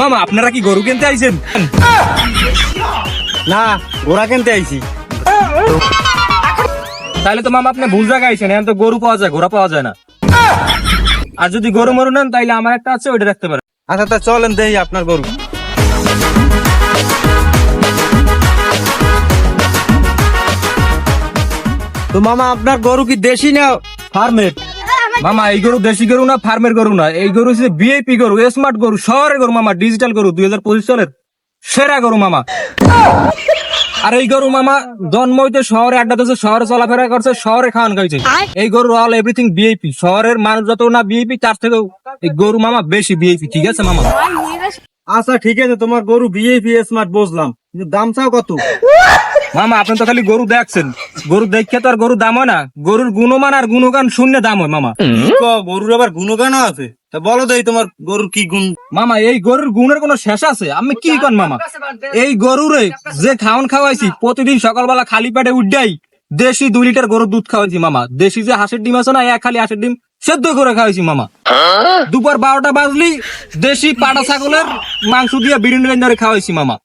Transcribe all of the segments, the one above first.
মামা, আপনারা কি গরু কিনতে আইছেন? না, ঘোড়া কিনতে আইছি। তাহলে তো মামা, আপনি ভুল জায়গায় আইছেন। এখন তো গরু পাওয়া যায়, ঘোড়া পাওয়া যায় না। আর যদি গরু মরু নেন, তাইলে আমার একটা আছে, ওইটা রাখতে পারেন। আচ্ছা তা চলেন, দেই আপনার গরু। তো মামা, আপনার গরু কি দেশি না ফার্মের? মামা এই গরু দেশি গরু না ফার্মের গরু না? এই গরু হচ্ছে বিআইপি গরু স্মার্ট গরু শহরের গরু মামা ডিজিটাল গরু দুই হাজার পঁচিশ সালের। সেরা গরু মামা। আর এই গরু মামা জন্ম হইতে শহরে আড্ডা দিচ্ছে শহরে চলাফেরা করছে শহরে খাওয়ান খাইছে। এই গরু অল এভরিথিং বিআইপি শহরের মানুষ যত না বিআইপি তার থেকেও এই গরু মামা বেশি বিআইপি ঠিক আছে মামা? আচ্ছা ঠিক আছে তোমার গরু বিএপি স্মার্ট বুঝলাম। কিন্তু দাম চাও কত? মামা আপনি তো খালি গরু দেখছেন। গরু দেখে তো আর গরুর দাম হয় না। গরুর গুণমান আর গুণগান শূন্য দাম হয় মামা। গরুর আবার গুণগানও আছে? তা বলো দেই তোমার গরুর কি গুণ? মামা এই গরুর গুণের কোনো শেষ আছে? আমি কি কন মামা? এই গরুরে যে খাওয়ান খাওয়াইছি প্রতিদিন সকালবেলা খালি পেটে উঠাই দেশি দুই লিটার গরুর দুধ খাওয়াইছি মামা। দেশি যে হাঁসের ডিম আছে না এক খালি হাঁসের ডিম সেদ্ধ করে খাওয়াইছি মামা। দুপুর বারোটা বাজলি দেশি পাটা ছাগলের মাংস দিয়ে বিরিয়ানি খাওয়াইছি মামা।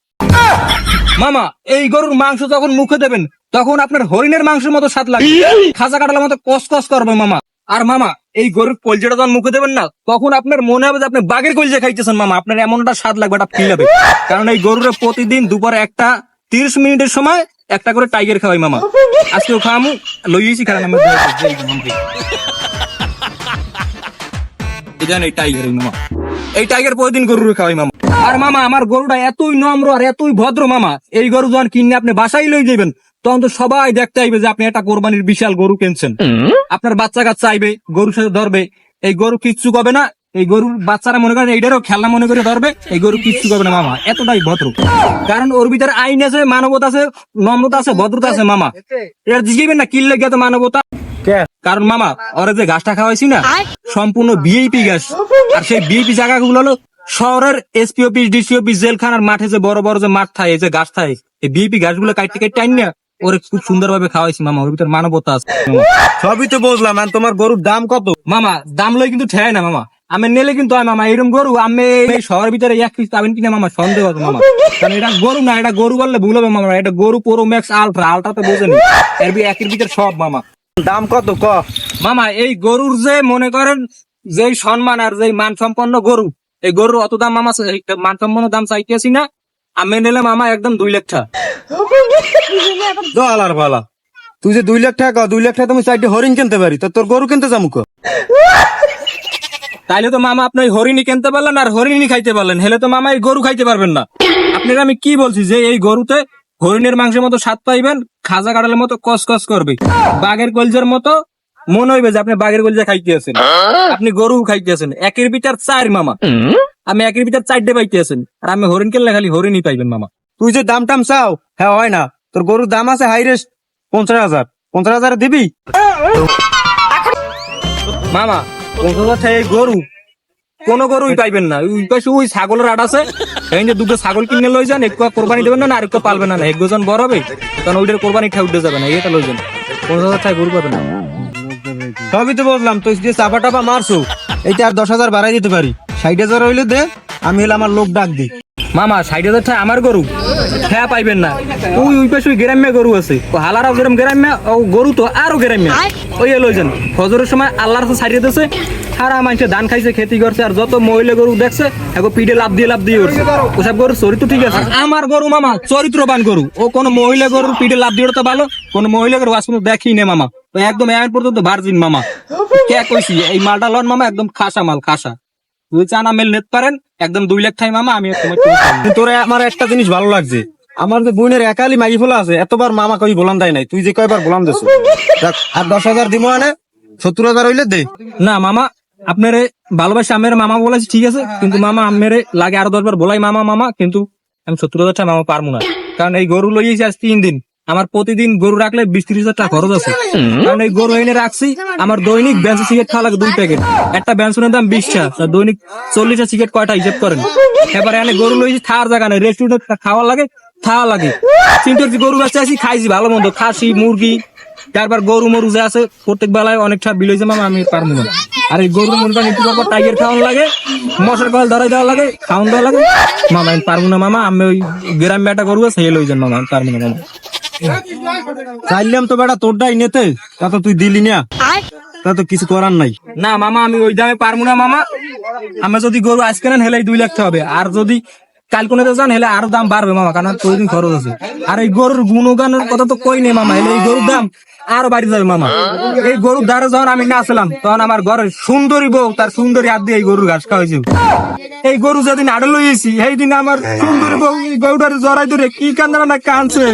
মামা এই গরুর মাংস যখন মুখে দেবেন তখন আপনার হরিণের মাংসের মতো স্বাদ লাগবে। খাজা কাটালার মতো কস কস করবে মামা। আর মামা এই গরুর কলজাটা যখন মুখে দেবেন না তখন আপনার মনে হবে যে আপনি বাঘের কলজা খাইতেছেন মামা। আপনার এমনটা স্বাদ লাগবে এটা ফিল হবে। কারণ এই গরুর প্রতিদিন দুপুরে একটা তিরিশ মিনিটের সময় একটা করে টাইগার খাওয়াই মামা। আজকেও খাওয়ামু লইয়েছি কারণ আমার এই টাইগার মামা। এই টাইগার প্রতিদিন গরুর খাওয়াই মামা। আর মামা আমার গরুটা এতই নম্র আর এতই ভদ্র মামা এই গরু যখন কিনে আপনি বাসায় লই যাবেন তখন তো সবাই দেখতে আইবে যে আপনি একটা কোরবানির বিশাল গরু কিনছেন। আপনার বাচ্চা কাচ্চা আইবে গরুর সাথে ধরবে এই গরু কিচ্ছু কবে না এই গরুর বাচ্চারা মনে করেন এইটারও খেলনা মনে করে ধরবে এই গরু কিচ্ছু করবে না মামা এতটাই ভদ্র। কারণ ওর ভিতরে আইন আছে মানবতা আছে নম্রতা আছে ভদ্রতা আছে মামা। এটা জিজ্ঞেবেন না কিনলে গিয়ে তো মানবতা। কারণ মামা ওরা যে গাছটা খাওয়াইছি না সম্পূর্ণ বিএপি গাছ আর সেই বিএপি জায়গাগুলো হলো শহরের এসপি অফিস ডিসি অফিস জেলখানার মাঠে যে বড় বড় যে মাঠ থাকে যে গাছ থাকে এই বিএপি গাছগুলো কাটতে কাটতে আইন না ওরে খুব সুন্দর ভাবে খাওয়াইছি মামা ওর ভিতরে মানবতা আছে। সবই তো বুঝলাম আর তোমার গরুর দাম কত? মামা দাম লই কিন্তু ঠেয় না মামা। আমি নেলে কিন্তু হয় মামা এরকম গরু আমি এই শহরের ভিতরে এক পিস পাবেন কিনা মামা সন্দেহ আছে মামা। কারণ এটা গরু না এটা গরু বললে ভুল হবে মামা এটা গরু পুরো ম্যাক্স আলট্রা আলট্রা তো বোঝেন। এর একের ভিতরে সব মামা। দাম কত? ক? মামা এই গরুর যে মনে করেন যে সম্মান আর যে মান সম্পন্ন গরু এই গরুর অত দাম মামা এই মান সম্পন্ন দাম চাইতেছি না। আমি নিলে মামা একদম দুই লাখ টাকা। দলার ভালা তুই যে দুই লাখ টাকা দুই লাখ টাকা তুমি চারটে হরিণ কিনতে পারি তো তোর গরু কিনতে যাব ক? তাইলে তো মামা আপনি হরিণী কিনতে পারলেন আর হরিণী খাইতে পারলেন হেলে তো মামা এই গরু খাইতে পারবেন না। আপনার আমি কি বলছি যে এই গরুতে হরিণের মাংসের মতো স্বাদ পাইবেন খাজা কাটালের মতো কস কস করবে বাঘের কলজের মতো মনে হইবে যে আপনি বাঘের কলজা খাইতে আছেন। আপনি গরু খাইতে আছেন। একের ভিতর চার মামা। আমি একের ভিতর চারটে পাইতে আছেন। আর আমি হরিণ কিনলে খালি হরিণই পাইবেন মামা। তুই যে দাম টাম চাও হ্যাঁ হয় না। তোর গরুর দাম আছে হাইরেস্ট পঞ্চাশ হাজার। পঞ্চাশ হাজার দিবি? মামা পঞ্চাশ হাজার এই গরু। কোন গরুই পাইবেন না। ওই পাশে ওই ছাগলের আট আছে। এই যে দুটো ছাগল কিনে লই যান একটু কোরবানি দেবেন না আর একটু পালবেন না। এক দুজন বড় হবে কারণ ওইটার কোরবানি ঠা উঠে যাবে না এটা লই যান। পঞ্চাশ হাজার গরু পাবেন না। সবই তো বুঝলাম তুই যে চাপা টাপা মারছো এইটা আর দশ হাজার বাড়াই দিতে পারি। ষাট হাজার হইলে দে আমি হলে আমার লোক ডাক দিই। মামা ষাট হাজার টাকা আমার গরু। হ্যাঁ পাইবেন না। ওই ওই পাশে গ্রাম্য গরু আছে। ও হালারাও যেরকম গ্রাম্য ও গরু তো আরও গ্রাম্য। ওই লই যান। ফজরের সময় আল্লাহর কাছে ছাড়িয়ে দিয়েছে। সারা মানুষে ধান খাইছে খেতি করছে আর যত মহিলা গরু দেখছে এখন পিঠে লাভ দিয়ে লাভ দিয়ে উঠছে ওসব গরু চরিত্র ঠিক আছে। আমার গরু মামা চরিত্রবান গরু। ও কোনো মহিলা গরুর পিঠে লাভ দিয়ে উঠতে ভালো কোনো মহিলা গরু আজ দেখি নে মামা। একদম এখন পর্যন্ত ভার্জিন মামা। কে কইছি এই মালটা লন মামা একদম খাসা মাল খাসা। তুই চানা মেল নিতে পারেন একদম দুই লাখ ঠাই মামা আমি তোরে আমার একটা জিনিস ভালো লাগছে। আমার যে বোনের একালি মাই ফোলা আছে এতবার মামা কই বলান দেয় নাই। তুই যে কয়বার বলান দেছো? দেখ, আর দশ হাজার দিব আনে সত্তর হাজার হইলে দে। না মামা আপনারে ভালোবাসে আমের মামা বলেছি ঠিক আছে কিন্তু মামা আমের লাগে আরও দশবার বলাই মামা মামা কিন্তু আমি সত্তর হাজার টাকা মামা পারব না। কারণ এই গরু লইয়েছি আজ তিন দিন। আমার প্রতিদিন গরু রাখলে বিশ ত্রিশ হাজার টাকা খরচ আছে। কারণ এই গরু এনে রাখছি, আমার দৈনিক ব্যান্সের সিগারেট খাওয়া লাগে দুই প্যাকেট। একটা ব্যান্সনের দাম বিশটা দৈনিক চল্লিশটা সিগারেট কয়টা হিসেব করেন? এবারে এনে গরু লইছি, থার জায়গা নেই রেস্টুরেন্ট খাওয়া লাগে খাওয়া লাগে। চিন্তা গরু বাচ্চা আছি, খাইছি ভালো মন্দ, খাসি, মুরগি, তারপর গরু মরু যে আছে, প্রত্যেক বেলায় অনেকটা বিল হয়েছে মামা, আমি পারব না। আর এই গরু একটু পর টাইগের খাওয়ান লাগে, মশার কল ধরাই দেওয়া লাগে, খাওয়ান দেওয়া লাগে। মামা, আমি পারব না, মামা, আমি ওই গ্রাম বেটা করব সেই লইছেন, মামা, আমি পারব না, মামা। চাইলাম তো বেটা তোরটাই নিতে। তা তো তুই দিলি না। তা তো কিছু করার নাই। না মামা আমি ওই দামে পারব না মামা। আমি যদি গরু আজকে নেন হেলে দুই লাখ হবে। আর যদি কাল কোনে যান হেলে আরও দাম বাড়বে মামা কারণ প্রতিদিন খরচ আছে। আর এই গরুর গুণগানের কথা তো কই নেই মামা। হেলে এই গরুর দাম আরও বাড়ি যাবে মামা। এই গরুর দ্বারা যখন আমি নাচলাম তখন আমার ঘরের সুন্দরী বউ তার সুন্দরী হাত দিয়ে এই গরুর ঘাস খাওয়াইছে। এই গরু যেদিন আড়ে লইয়েছি সেই দিন আমার সুন্দরী বউ এই গরুটার জড়াই ধরে কি কান্দা না কানছে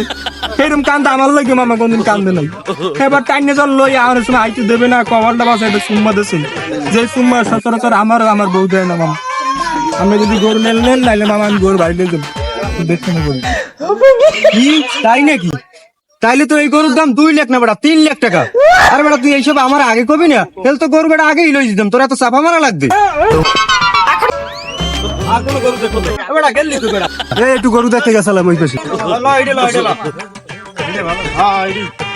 সেরকম কান্দা আমার লাগে মামা কোনদিন কান্দে নাই। এবার টাইনে জল লই আমার সময় আইতে দেবে না কভারটা বাসা এটা সুম্মা দেছে যে সুম্মা সচরাচর আমার আমার বউ দেয় না মামা। আমি যদি গরু নেন নেন নাইলে মামা আমি গরু বাড়িতে দেবো দেখতে না গরু কি? তাই নাকি? তাইলে তো এই গরুর দাম দুই লাখ না বেটা তিন লাখ টাকা। আর বেটা তুই এইসব আমার আগে কবি না? তাহলে তো গরু বেটা আগেই লই দিতাম তোরা তো চাপা মারা লাগবে? আর কোনো গরু দেখো বেটা গেলি তুই বেটা। এই একটু গরু দেখতে গেছিলাম ওই পাশে। ভালো। হ্যাঁ, এইডে।